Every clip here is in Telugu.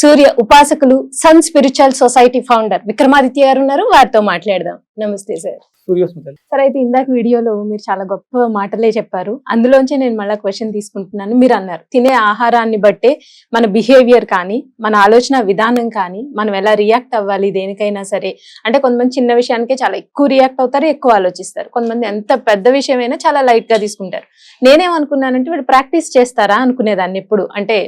Surya ఉపాసకులు sun spiritual society founder Vikramaditya garu ఉన్నారు. వారితో మాట్లాడదాం. నమస్తే సార్. సూర్యోస్మితలు సరే అయితే ఇందాక వీడియోలో మీరు చాలా గొప్ప మాటలే చెప్పారు. అందులోంచి నేను మళ్ళీ క్వశ్చన్ తీసుకుంటున్నాను. మీరు అన్నారు తినే ఆహారాన్ని బట్టే మన బిహేవియర్ కానీ మన ఆలోచన విధానం కానీ మనం ఎలా రియాక్ట్ అవ్వాలి దేనికైనా సరే. అంటే కొంతమంది చిన్న విషయానికే చాలా ఎక్కువ రియాక్ట్ అవుతారు ఎక్కువ ఆలోచిస్తారు. కొంతమంది ఎంత పెద్ద విషయమైనా చాలా లైట్గా తీసుకుంటారు. నేనేమనుకున్నానంటే వీళ్ళు ప్రాక్టీస్ చేస్తారా అనుకునేదాన్ని ఎప్పుడు. అంటే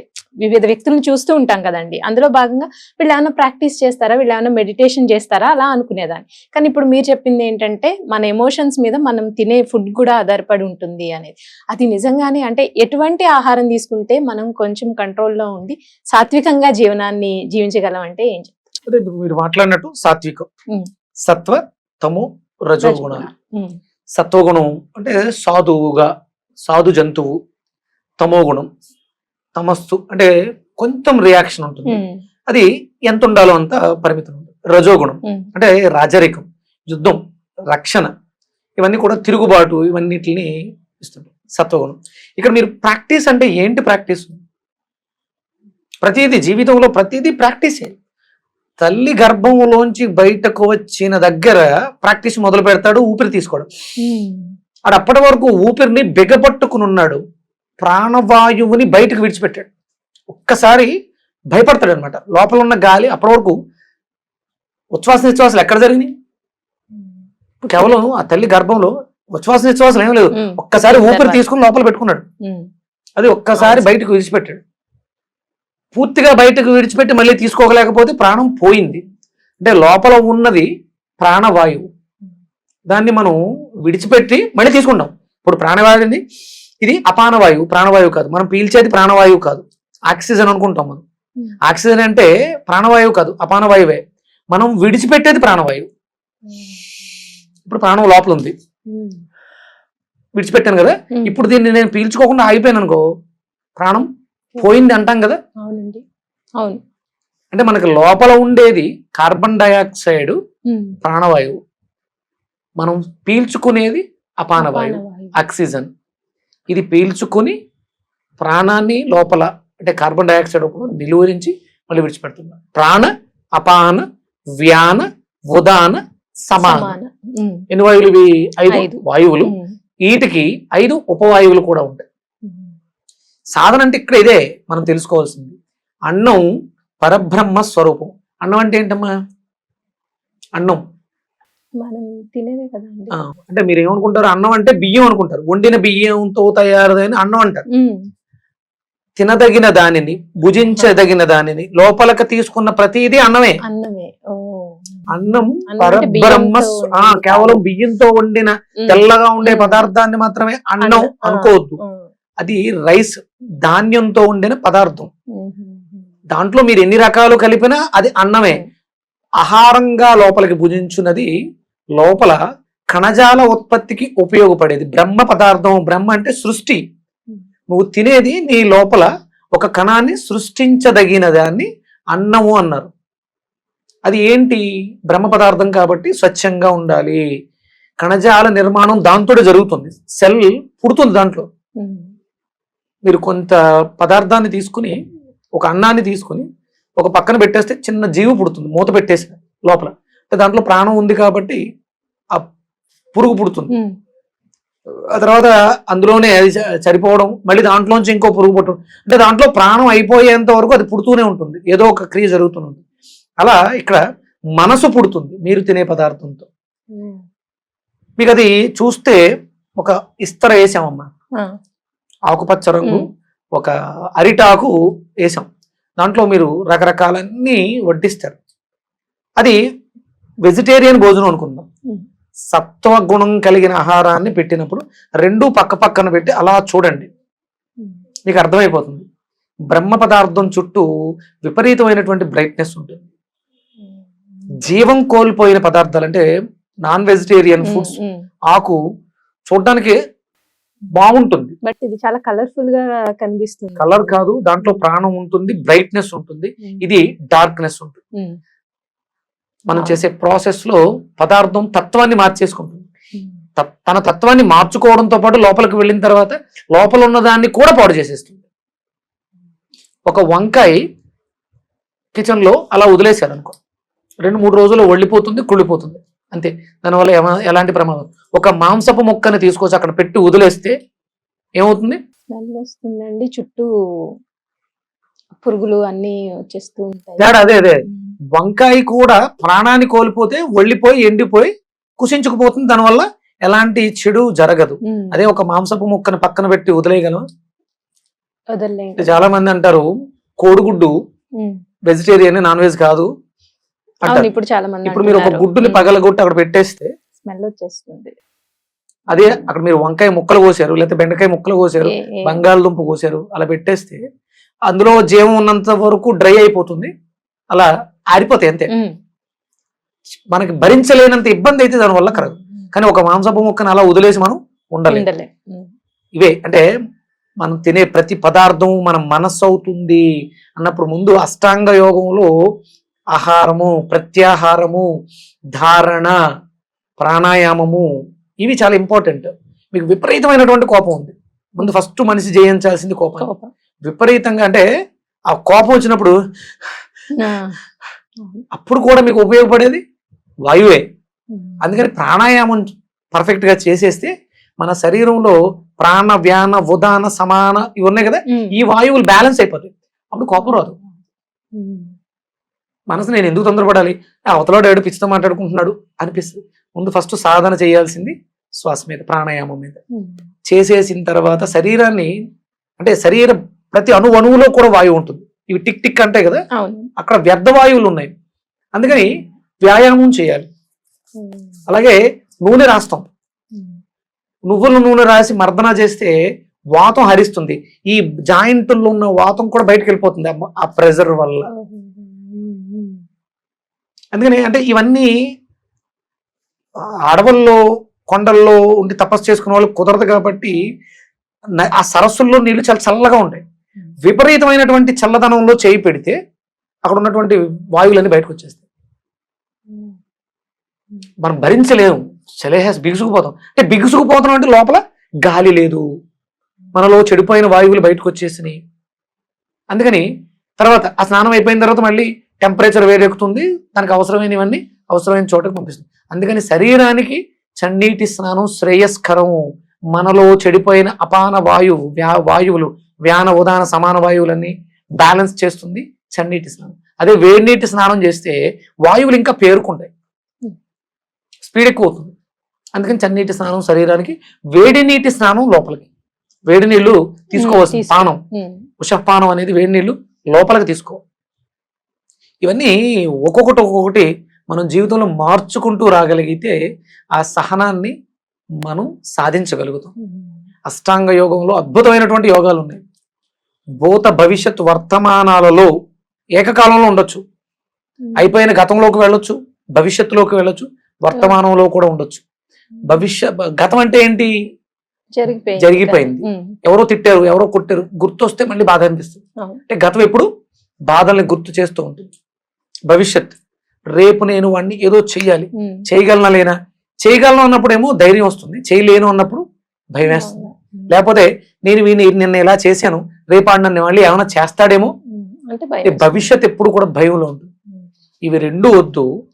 వివిధ వ్యక్తులను చూస్తూ ఉంటాం కదండి. అందులో భాగంగా వీళ్ళు ఏమైనా ప్రాక్టీస్ చేస్తారా వీళ్ళు ఏమైనా మెడిటేషన్ చేస్తారా అలా అనుకునేదాన్ని. కానీ ఇప్పుడు మీరు చెప్పింది ఏంటంటే మన ఎమోషన్స్ మీద మనం తినే ఫుడ్ కూడా ఆధారపడి ఉంటుంది అనేది. అది నిజంగానే అంటే ఎటువంటి ఆహారం తీసుకుంటే మనం కొంచెం కంట్రోల్లో ఉండి సాత్వికంగా జీవనాన్ని జీవించగలం అంటే ఏం చెప్తారు? అదే ఇప్పుడు మీరు మాట్లాడినట్టు సాత్వికం. సత్వ తమో రజోగుణాలు ఉమ్, సత్వగుణం అంటే సాధువుగా సాధు జంతువు తమో గుణం తమస్సు అంటే కొంచెం రియాక్షన్ ఉంటుంది. అది ఎంత ఉండాలో అంత పరిమితం ఉంటుంది. రజోగుణం అంటే రాజరికం యుద్ధం. రక్షణ. ఇవన్నీ కూడా తిరుగుబాటు ఇవన్నిటిని ఇస్తుంది సత్వగుణం. ఇక్కడ మీరు ప్రాక్టీస్ అంటే ఏంటి ప్రాక్టీస్? ప్రతిదీ జీవితంలో ప్రతిదీ ప్రాక్టీసే తల్లి గర్భంలోంచి బయటకు వచ్చిన దగ్గర ప్రాక్టీస్ మొదలు పెడతాడు ఊపిరి తీసుకోవడం ఆడు అప్పటి వరకు ఊపిరిని బిగపట్టుకుని ఉన్నాడు. ప్రాణవాయువుని బయటకు విడిచిపెట్టాడు. ఒక్కసారి భయపడతాడు అనమాట లోపల ఉన్న గాలి అప్పటి వరకు ఉచ్ఛ్వాస నిశ్వాసాలు ఎక్కడ జరిగినాయి? కేవలం ఆ తల్లి గర్భంలో ఉచ్ఛ్వాస నిశ్వాసాలు ఏం లేదు ఒక్కసారి ఊపిరి. తీసుకుని లోపల పెట్టుకున్నాడు. అది ఒక్కసారి బయటకు విడిచిపెట్టాడు. పూర్తిగా బయటకు విడిచిపెట్టి మళ్ళీ తీసుకోగలేకపోతే ప్రాణం పోయింది. అంటే లోపల ఉన్నది ప్రాణవాయువు. దాన్ని మనం విడిచిపెట్టి మళ్ళీ తీసుకుంటాం. ఇప్పుడు ప్రాణవాయువుని ఇది అపానవాయువు. ప్రాణవాయువు కాదు. మనం పీల్చేది ప్రాణవాయువు కాదు. ఆక్సిజన్ అనుకుంటాం మనం. ఆక్సిజన్ అంటే ప్రాణవాయువు కాదు. అపానవాయువే. మనం విడిచిపెట్టేది ప్రాణవాయువు. ఇప్పుడు ప్రాణం లోపల ఉంది విడిచిపెట్టాను కదా. ఇప్పుడు దీన్ని నేను పీల్చుకోకుండా ఆగిపోయాను అనుకో ప్రాణం పోయింది అంటాం కదా? అవునండి. అవును. అంటే మనకి లోపల ఉండేది కార్బన్ డయాక్సైడ్ ఉమ్, ప్రాణవాయువు. మనం పీల్చుకునేది అపానవాయువు. ఆక్సిజన్. ఇది పీల్చుకుని ప్రాణాన్ని లోపల అంటే కార్బన్ డయాక్సైడ్ రూపంలో నిలువరించి మళ్ళీ విడిచిపెడుతుంది ప్రాణ అపాన వ్యాన ఉదాన సమాన. ఎన్ని వాయువులు? ఇవి ఐదు. వాయువులు. వీటికి ఐదు ఉపవాయువులు కూడా ఉంటాయి. సాధన అంటే ఇక్కడ ఇదే మనం తెలుసుకోవాల్సింది. అన్నం పరబ్రహ్మ స్వరూపం. అన్నం అంటే ఏంటమ్మా? అన్నం. మనం తినేదే కదండి ఆ, అంటే మీరు ఏమనుకుంటారు? అన్నం అంటే బియ్యం అనుకుంటారు. వండిన బియ్యంతో తయారైన అన్నం అంటారు. తినదగిన దానిని భుజించదగిన దానిని లోపలికి తీసుకున్న ప్రతిదీ అన్నమే. అన్నమే. అన్నం పరబ్రహ్మ కేవలం. బియ్యంతో వండిన తెల్లగా ఉండే. పదార్థాన్ని మాత్రమే అన్నం అనుకోవద్దు. అది రైస్ ధాన్యంతో వండిన పదార్థం. దాంట్లో మీరు ఎన్ని రకాలు కలిపినా అది అన్నమే. ఆహారంగా లోపలికి భుజించున్నది లోపల కణజాల ఉత్పత్తికి ఉపయోగపడేది. బ్రహ్మ పదార్థం. బ్రహ్మ అంటే సృష్టి. నువ్వు తినేది నీ లోపల ఒక కణాన్ని సృష్టించదగిన దాన్ని అన్నము అన్నారు. అది ఏంటి? బ్రహ్మ పదార్థం కాబట్టి స్వచ్ఛంగా ఉండాలి. కణజాల నిర్మాణం దాంతో జరుగుతుంది. సెల్ పుడుతుంది దాంట్లో. మీరు కొంత పదార్థాన్ని తీసుకుని ఒక అన్నాన్ని తీసుకుని ఒక పక్కన పెట్టేస్తే చిన్న జీవి పుడుతుంది. మూత పెట్టేసి లోపల. అంటే దాంట్లో ప్రాణం ఉంది కాబట్టి ఆ పురుగు పుడుతుంది. ఆ తర్వాత అందులోనే అది చనిపోవడం మళ్ళీ దాంట్లోంచి ఇంకో పురుగు పుట్టడం. అంటే దాంట్లో ప్రాణం అయిపోయేంత వరకు అది పుడుతూనే ఉంటుంది. ఏదో ఒక క్రియ జరుగుతూనే ఉంటుంది. అలా ఇక్కడ మనసు పుడుతుంది మీరు తినే పదార్థంతో. మీకు అది చూస్తే ఒక ఇస్తర వేసామమ్మా. ఆకుపచ్చ రంగు. ఒక అరిటాకు వేసాం. దాంట్లో మీరు రకరకాలన్నీ వడ్డిస్తారు. అది వెజిటేరియన్ భోజనం అనుకుందాం. సత్వ గుణం కలిగిన ఆహారాన్ని పెట్టినప్పుడు రెండు పక్క పక్కన పెట్టి అలా చూడండి. మీకు అర్థమైపోతుంది. బ్రహ్మ పదార్థం చుట్టూ విపరీతమైనటువంటి బ్రైట్నెస్ ఉంటుంది. జీవం కోల్పోయిన పదార్థాలు అంటే నాన్ వెజిటేరియన్ ఫుడ్స్. ఆకు చూడడానికి బాగుంటుంది. బట్ ఇది చాలా కలర్ఫుల్గా కనిపిస్తుంది. కలర్ కాదు దాంట్లో ప్రాణం ఉంటుంది బ్రైట్నెస్ ఉంటుంది. ఇది డార్క్నెస్ ఉంటుంది. మనం. చేసే ప్రాసెస్లో పదార్థం తత్వాన్ని మార్చేసుకుంటుంది. తన తత్వాన్ని మార్చుకోవడంతో పాటు లోపలికి వెళ్ళిన తర్వాత లోపల ఉన్న దాన్ని కూడా పాడు చేసేస్తుంది. ఒక వంకాయ కిచెన్లో అలా వదిలేశారు అనుకో రెండు మూడు రోజుల్లో ఒళ్ళిపోతుంది కుళ్ళిపోతుంది. అంతే. దానివల్ల ఎలాంటి ప్రమాదం? ఒక మాంసపు ముక్కని తీసుకొచ్చి అక్కడ పెట్టి వదిలేస్తే ఏమవుతుంది? వస్తుందండి చుట్టూ పురుగులు అన్ని వచ్చేస్తూ ఉంటాయి. అదే అదే. వంకాయ కూడా ప్రాణాన్ని కోల్పోతే ఒళ్ళిపోయి ఎండిపోయి కుసించుకుపోతుంది. దానివల్ల ఎలాంటి చెడు జరగదు. అదే ఒక మాంసపు ముక్కను పక్కన పెట్టి వదిలేయగలం. చాలా మంది అంటారు కోడిగుడ్డు. వెజిటేరియన్ నాన్ వెజ్ కాదు. అవును ఇప్పుడు చాలా మంది ఇప్పుడు మీరు ఒక గుడ్డుని పగలగొట్టి అక్కడ పెట్టేస్తే స్మెల్ వచ్చేస్తుంది. అదే అక్కడ మీరు వంకాయ ముక్కలు కోసారు లేకపోతే బెండకాయ ముక్కలు కోసారు బంగాళదుంప కోసారు అలా పెట్టేస్తే అందులో జీవం ఉన్నంత వరకు డ్రై అయిపోతుంది అలా ఆరిపోతాయి అంతే. మనకి భరించలేనంత ఇబ్బంది అయితే దాని వల్ల కలదు కానీ ఒక మాంసపు ముక్కను అలా వదిలేసి మనం ఉండాలి. ఇవే అంటే మనం తినే ప్రతి పదార్థం మన మనస్సు అవుతుంది అన్నప్పుడు ముందు అష్టాంగ యోగంలో ఆహారము ప్రత్యాహారము ధారణ ప్రాణాయామము ఇవి చాలా ఇంపార్టెంట్ మీకు విపరీతమైనటువంటి కోపం ఉంది ముందు ఫస్ట్ మనిషి జయించాల్సింది కోపం. విపరీతంగా అంటే ఆ కోపం వచ్చినప్పుడు. అప్పుడు కూడా మీకు ఉపయోగపడేది వాయువే. అందుకని ప్రాణాయామం పర్ఫెక్ట్గా చేసేస్తే మన శరీరంలో ప్రాణ వ్యాన ఉదాన సమాన ఇవి ఉన్నాయి కదా. ఈ వాయువులు బ్యాలెన్స్ అయిపోతాయి అప్పుడు కోపం రాదు. మనసు నేను ఎందుకు తొందరపడాలి? అవతలాడు ఏడు పిచ్చితో మాట్లాడుకుంటున్నాడు అనిపిస్తుంది. ముందు ఫస్ట్ సాధన చేయాల్సింది శ్వాస మీద ప్రాణాయామం మీద. చేసేసిన తర్వాత శరీరాన్ని అంటే శరీర ప్రతి అణు అణువులో కూడా వాయువు ఉంటుంది. ఇవి టిక్ టిక్ అంటే కదా? అక్కడ వ్యర్థ వాయువులు ఉన్నాయి. అందుకని వ్యాయామం చేయాలి. అలాగే నూనె రాస్తాం. నువ్వుల నూనె రాసి మర్దన చేస్తే వాతం హరిస్తుంది. ఈ జాయింట్లో ఉన్న వాతం కూడా బయటకు వెళ్ళిపోతుంది ఆ- ప్రెజర్ వల్ల. అందుకని అంటే ఇవన్నీ అడవుల్లో కొండల్లో ఉండి తపస్సు చేసుకునే వాళ్ళు కుదరదు కాబట్టి ఆ సరస్సుల్లో నీళ్ళు చాలా చల్లగా ఉంటాయి. విపరీతమైనటువంటి చల్లదనంలో చేయి పెడితే అక్కడ ఉన్నటువంటి వాయువులన్నీ బయటకు వచ్చేస్తాయి. మనం భరించలేము. చలేహాస్ బిగుసుకుపోతాం. అంటే బిగుసుకుపోతాం అంటే లోపల గాలి లేదు. మనలో చెడిపోయిన వాయువులు బయటకు వచ్చేసినాయి. అందుకని తర్వాత ఆ స్నానం అయిపోయిన తర్వాత మళ్ళీ టెంపరేచర్ వేరెక్కుతుంది దానికి అవసరమైనవన్నీ అవసరమైన చోటకి పంపిస్తుంది. అందుకని శరీరానికి చన్నీటి స్నానం శ్రేయస్కరం మనలో చెడిపోయిన అపాన వాయువు వ్యా వాయువులు వ్యాన ఉదాన సమాన వాయువులన్నీ బ్యాలెన్స్ చేస్తుంది చన్నీటి స్నానం. అదే వేడి నీటి స్నానం చేస్తే వాయువులు ఇంకా పేరుకుంటాయి. స్పీడ్ ఎక్కువ అవుతుంది అందుకని చన్నీటి స్నానం శరీరానికి వేడి నీటి స్నానం లోపలికి. వేడి నీళ్ళు తీసుకోవాల్సింది తీసుకో. పానం. ఉషపానం అనేది వేడి నీళ్ళు లోపలికి తీసుకో ఇవన్నీ ఒక్కొక్కటి ఒక్కొక్కటి మనం జీవితంలో మార్చుకుంటూ రాగలిగితే ఆ సహనాన్ని మనం సాధించగలుగుతాం. అష్టాంగ యోగంలో అద్భుతమైనటువంటి యోగాలు ఉన్నాయి. భూత భవిష్యత్ వర్తమానాలలో ఏకకాలంలో ఉండొచ్చు. అయిపోయిన గతంలోకి వెళ్ళొచ్చు భవిష్యత్తులోకి వెళ్ళొచ్చు వర్తమానంలో కూడా ఉండొచ్చు. భవిష్య గతం అంటే ఏంటి? జరిగిపోయింది. ఎవరో తిట్టారు ఎవరో కొట్టారు గుర్తొస్తే మళ్ళీ బాధ అనిపిస్తుంది. అంటే గతం ఎప్పుడు? బాధల్ని గుర్తు చేస్తూ ఉంటుంది. భవిష్యత్. రేపు నేను వాడిని ఏదో చెయ్యాలి. చేయగలనా లేనా? చేయగలను అన్నప్పుడేమో ధైర్యం వస్తుంది. చేయలేను అన్నప్పుడు భయం వేస్తుంది. లేకపోతే నేను వీని నిన్న ఇలా చేశాను? రేపు ఆడు నన్ను మళ్ళీ ఏమైనా చేస్తాడేమో? భవిష్యత్ ఎప్పుడు కూడా భయంలో ఉంటుంది. ఉమ్. ఇవి రెండు వద్దు.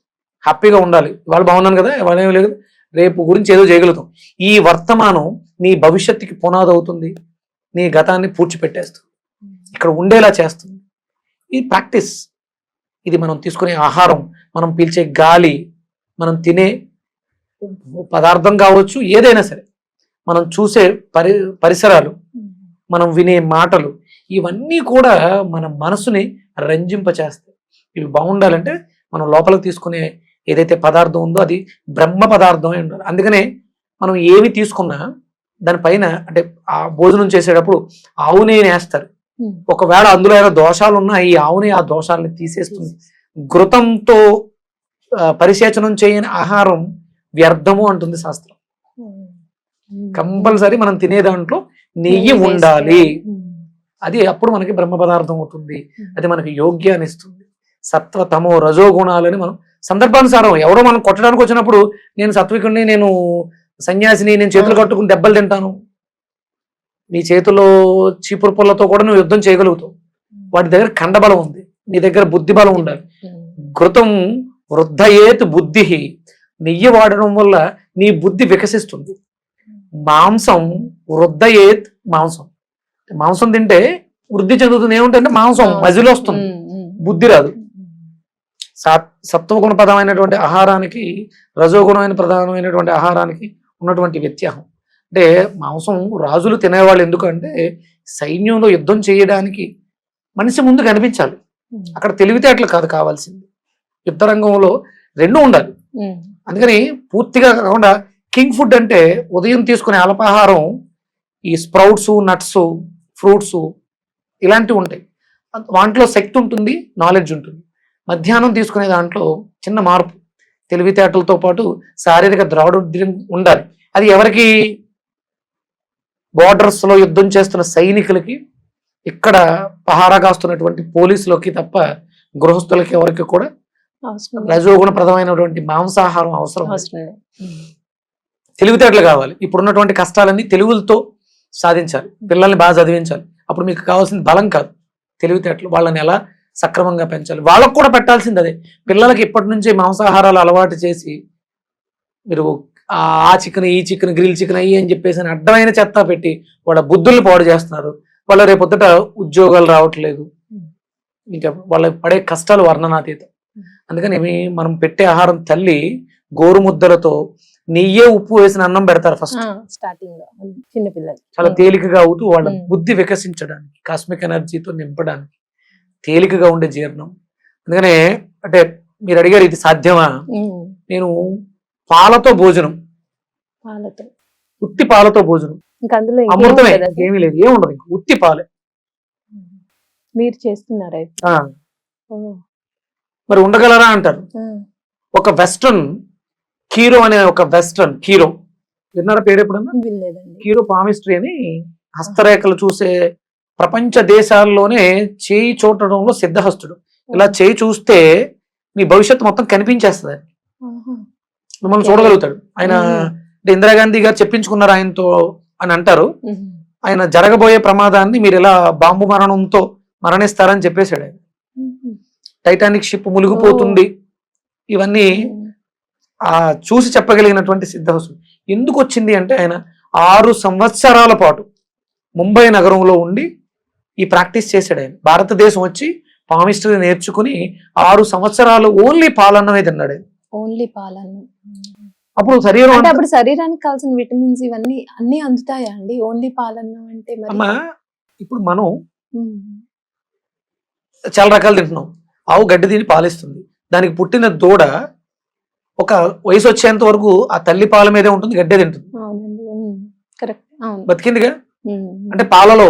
హ్యాపీగా ఉండాలి. ఇవాళ బాగున్నాను కదా? ఇవాళ ఏమీ లేదు. రేపు గురించి ఏదో చేయగలుగుతాం. ఈ వర్తమానం నీ భవిష్యత్తుకి పునాది అవుతుంది. నీ గతాన్ని పూడ్చిపెట్టేస్తుంది. ఇక్కడ ఉండేలా చేస్తుంది. ఈ ప్రాక్టీస్. ఇది మనం తీసుకునే ఆహారం మనం పీల్చే గాలి మనం తినే పదార్థం కావచ్చు ఏదైనా సరే. మనం చూసే పరి పరిసరాలు మనం వినే మాటలు ఇవన్నీ కూడా మన మనసుని రంజింపచేస్తాయి. ఇవి బాగుండాలంటే మనం లోపలికి తీసుకునే ఏదైతే పదార్థం ఉందో అది బ్రహ్మ పదార్థమే ఉండాలి. అందుకనే మనం ఏమి తీసుకున్నా దానిపైన అంటే ఆ భోజనం చేసేటప్పుడు ఆవు నేనేస్తారు వేస్తారు. ఒకవేళ అందులో ఏమైనా దోషాలు ఉన్నా ఈ ఆవుని ఆ దోషాలని తీసేస్తుంది. ఘృతంతో ఆ, పరిసేచనం చేయని ఆహారం వ్యర్థము అంటుంది శాస్త్రం. కంపల్సరీ మనం తినే దాంట్లో నెయ్యి ఉండాలి. అది అప్పుడు మనకి బ్రహ్మ పదార్థం అవుతుంది. అది మనకి యోగ్యాన్ని ఇస్తుంది. సత్వ తమో రజో గుణాలని మనం సందర్భానుసారం ఎవరో మనం కొట్టడానికి వచ్చినప్పుడు నేను సత్వికుడిని నేను సన్యాసిని నేను చేతులు కట్టుకుని దెబ్బలు తింటాను. నీ చేతిలో చీపురు పుల్లతో కూడా నువ్వు యుద్ధం చేయగలుగుతావు. వాటి దగ్గర కండబలం ఉంది. నీ దగ్గర బుద్ధి బలం ఉండాలి. ఘృతం వృద్ధయేత్ బుద్ధి నెయ్యి వాడడం వల్ల నీ బుద్ధి వికసిస్తుంది. మాంసం వృద్ధయేత్ మాంసం. మాంసం తింటే వృద్ధి చెందుతుంది. ఏముంటే మాంసం మజిలో వస్తుంది. బుద్ధి రాదు. సత్ సత్వగుణ ప్రధానమైనటువంటి ఆహారానికి రజోగుణమైన ప్రధానమైనటువంటి ఆహారానికి ఉన్నటువంటి వ్యత్యాసం. అంటే మాంసం రాజులు తినేవాళ్ళు ఎందుకంటే సైన్యంలో యుద్ధం చేయడానికి మనిషి ముందు కనిపించాలి. అక్కడ తెలివితేటలు కాదు కావాల్సింది. యుద్ధ రంగంలో రెండు ఉండాలి. అందుకని పూర్తిగా కాకుండా కింగ్ ఫుడ్ అంటే ఉదయం తీసుకునే అల్పాహారం ఈ స్ప్రౌట్స్ నట్స్ ఫ్రూట్స్ ఇలాంటివి ఉంటాయి. వాటిలో శక్తి ఉంటుంది నాలెడ్జ్ ఉంటుంది. మధ్యాహ్నం తీసుకునే దాంట్లో చిన్న మార్పు. తెలివితేటలతో పాటు శారీరక ద్రాఢుద్యం ఉండాలి. అది ఎవరికి బోర్డర్స్లో యుద్ధం చేస్తున్న సైనికులకి ఇక్కడ పహారా కాస్తున్నటువంటి పోలీసులకి తప్ప గృహస్థులకి ఎవరికి కూడా రజోగుణ ప్రదమైనటువంటి మాంసాహారం అవసరం. తెలివితేటలు కావాలి. ఇప్పుడున్నటువంటి కష్టాలన్నీ తెలుగులతో సాధించాలి. పిల్లల్ని బాగా చదివించాలి. అప్పుడు మీకు కావాల్సింది బలం కాదు. తెలివితేటలు వాళ్ళని ఎలా సక్రమంగా పెంచాలి? వాళ్ళకు కూడా పెట్టాల్సింది అదే. పిల్లలకి ఇప్పటి నుంచే మాంసాహారాలు అలవాటు చేసి మీరు ఆ చికెన్ ఈ చికెన్ గ్రిల్ చికెన్ అయ్యి అని చెప్పేసి అని అడ్డమైన చెత్త పెట్టి వాళ్ళ బుద్ధుల్ని పాడు చేస్తున్నారు. వాళ్ళ రేపొద్దుట ఉద్యోగాలు రావట్లేదు. ఇంకా వాళ్ళ పడే కష్టాలు వర్ణనాతీతం. అందుకని మనం పెట్టే ఆహారం తల్లి గోరుముద్దలతో నెయ్యే ఉప్పు వేసిన అన్నం పెడతారు ఫస్ట్ స్టార్టింగ్లో. చిన్న పిల్లలు. చాలా తేలికగా అవుతూ వాళ్ళ. బుద్ధి వికసించడానికి కాస్మిక్ ఎనర్జీతో నింపడానికి తేలికగా ఉండే జీర్ణం. అందుకనే అంటే మీరు అడిగారు ఇది సాధ్యమా. నేను పాలతో భోజనం. పాలతో. ఉత్తి పాలతో భోజనం. ఇంకా అందులో ఇంకేం అమృతమే ఉండదు? ఏమీ లేదు ఏముండదు ఇంకా ఉత్తి పాలే. మీరు చేస్తున్నారా? ఆ. మరి ఉండగలరా అంటారు. ఒక వెస్ట్రన్ కీరో అనే ఒక వెస్ట్రన్ కీరో. విన్నారా పేరు ఎప్పుడన్నా? కీరో పామిస్ట్రీ అని హస్తరేఖలు చూసే ప్రపంచ దేశాల్లోనే చేయి చూడటంలో సిద్ధహస్తుడు. ఇలా చేయి చూస్తే మీ భవిష్యత్తు మొత్తం కనిపించేస్తుంది. ఆహా. మిమ్మల్ని చూడగలుగుతాడు. ఆయన అంటే ఇందిరాగాంధీ గారు చెప్పించుకున్నారు ఆయనతో అని అంటారు. ఆయన జరగబోయే ప్రమాదాన్ని మీరు ఇలా బాంబు మరణంతో మరణిస్తారని చెప్పేశాడు ఆయన. టైటానిక్ షిప్ మునిగిపోతుంది. ఇవన్నీ ఆ చూసి చెప్పగలిగినటువంటి సిద్ధహసు ఎందుకు వచ్చింది అంటే ఆయన ఆరు సంవత్సరాల పాటు ముంబై నగరంలో ఉండి ఈ ప్రాక్టీస్ చేశాడు ఆయన. భారతదేశం వచ్చి పామిస్టరీ నేర్చుకుని ఆరు సంవత్సరాలు ఓన్లీ పాలన్నమే తిన్నాడు ఆయన. ఓన్లీ పాలన్నం. అప్పుడు శరీరం అంటే అప్పుడు శరీరానికి కావాల్సిన విటమిన్స్ ఇవన్నీ అన్ని అందుతాయా అండి? ఓన్లీ పాలన్నం అంటే అమ్మా ఇప్పుడు మనం. చాలా రకాలు తింటున్నాం. ఆవు గడ్డి తిని పాలిస్తుంది. దానికి పుట్టిన దూడ ఒక వయసు వచ్చేంత వరకు ఆ తల్లి పాల మీదే ఉంటుంది గడ్డే తింటుంది. బతికిందిగా. అంటే పాలలో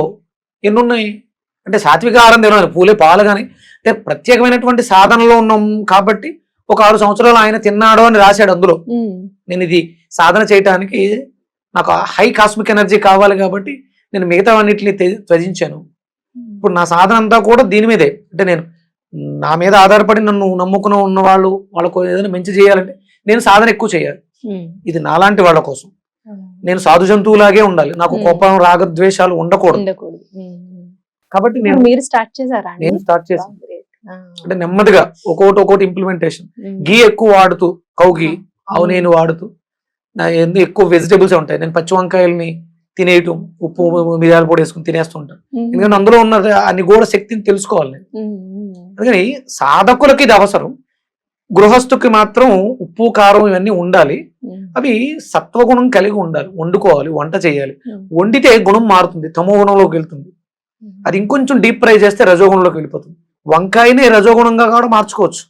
ఎన్ని ఉన్నాయి అంటే సాత్విక ఆహారం తినాలి పూలే పాలు కానీ. అంటే ప్రత్యేకమైనటువంటి సాధనలో ఉన్నాం కాబట్టి ఒక ఆరు సంవత్సరాలు ఆయన తిన్నాడు అని రాశాడు అందులో. నేను ఇది సాధన చేయటానికి నాకు హై కాస్మిక్ ఎనర్జీ కావాలి కాబట్టి నేను మిగతా అన్నిటిని త్యజించాను. ఇప్పుడు నా సాధన అంతా కూడా దీని మీదే. అంటే నేను నా మీద ఆధారపడి నన్ను నమ్ముకుని ఉన్న వాళ్ళు వాళ్ళకు ఏదైనా మంచి చేయాలంటే నేను సాధన ఎక్కువ చేయాలి. ఇది నాలాంటి వాళ్ళ కోసం. నేను సాధు జంతువులాగే ఉండాలి. నాకు. కోపం రాగద్వేషాలు ఉండకూడదు. కాబట్టి నేను మీరు స్టార్ట్ చేశారా నేను స్టార్ట్ చేశాను. అంటే నెమ్మదిగా ఒక్కొక్కటి ఒక్కొక్కటి ఇంప్లిమెంటేషన్. గీ ఎక్కువ వాడుతూ కౌగి ఆవు ఉమ్. నేను వాడుతూ నా ఎందు ఎక్కువ వెజిటేబుల్స్ ఉంటాయి. నేను పచ్చి వంకాయల్ని తినేయటం ఉప్పు మిరియాల పొడి వేసుకుని తినేస్తుంటాను. ఎందుకంటే అందులో ఉన్న అన్ని కూడా శక్తిని తెలుసుకోవాలి నేను. అందుకని సాధకులకి ఇది అవసరం. గృహస్థుకి మాత్రం ఉప్పు కారం ఇవన్నీ ఉండాలి. అవి సత్వగుణం కలిగి ఉండాలి. వండుకోవాలి వంట చేయాలి. వండితే గుణం మారుతుంది. తమో గుణంలోకి వెళ్తుంది. అది ఇంకొంచెం డీప్ ఫ్రై చేస్తే రజోగుణంలోకి వెళ్ళిపోతుంది. వంకాయని రజోగుణంగా కూడా మార్చుకోవచ్చు.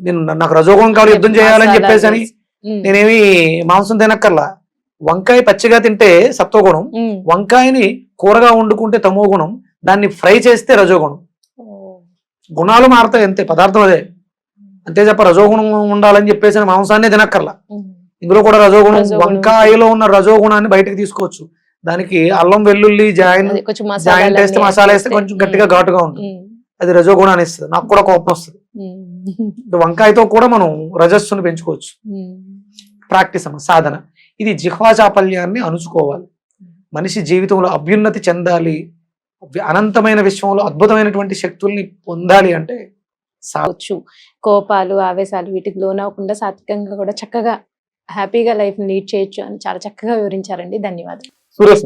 నేను నాకు రజోగుణం కావాలి యుద్ధం చేయాలని చెప్పేసి అని. నేనేమి మాంసం తినక్కర్లా. వంకాయ పచ్చిగా తింటే సత్వగుణం. వంకాయని కూరగా వండుకుంటే తమో గుణం దాన్ని ఫ్రై చేస్తే రజోగుణం. గుణాలు మారుతాయి అంతే పదార్థం అదే. అంతే తప్ప రజోగుణం ఉండాలని చెప్పేసి మాంసాన్ని తినక్కర్లా. ఇందులో కూడా రజోగుణం. వంకాయలో ఉన్న రజోగుణాన్ని బయటకు తీసుకోవచ్చు. దానికి అల్లం వెల్లుల్లి జాయిన్ జాయింట్ వేస్తే మసాలా వేస్తే కొంచెం గట్టిగా ఘాటుగా ఉంటుంది. అది రజోగుణాన్ని ఇస్తుంది. నాకు కూడా కోపం వస్తుంది. వంకాయతో కూడా మనం రజస్సును పెంచుకోవచ్చు. ప్రాక్టీస్ అమ్మ సాధన. ఇది జిహ్వా చాపల్యాన్ని అణుచుకోవాలి మనిషి జీవితంలో అభ్యున్నతి చెందాలి. అనంతమైన విశ్వంలో అద్భుతమైనటువంటి శక్తుల్ని పొందాలి అంటే సా- వచ్చు కోపాలు ఆవేశాలు వీటికి లోనవ్వకుండా సాత్వికంగా కూడా చక్కగా హ్యాపీగా లైఫ్ లీడ్ చేయొచ్చు అని చాలా చక్కగా వివరించారండి. ధన్యవాదాలు. సురేష్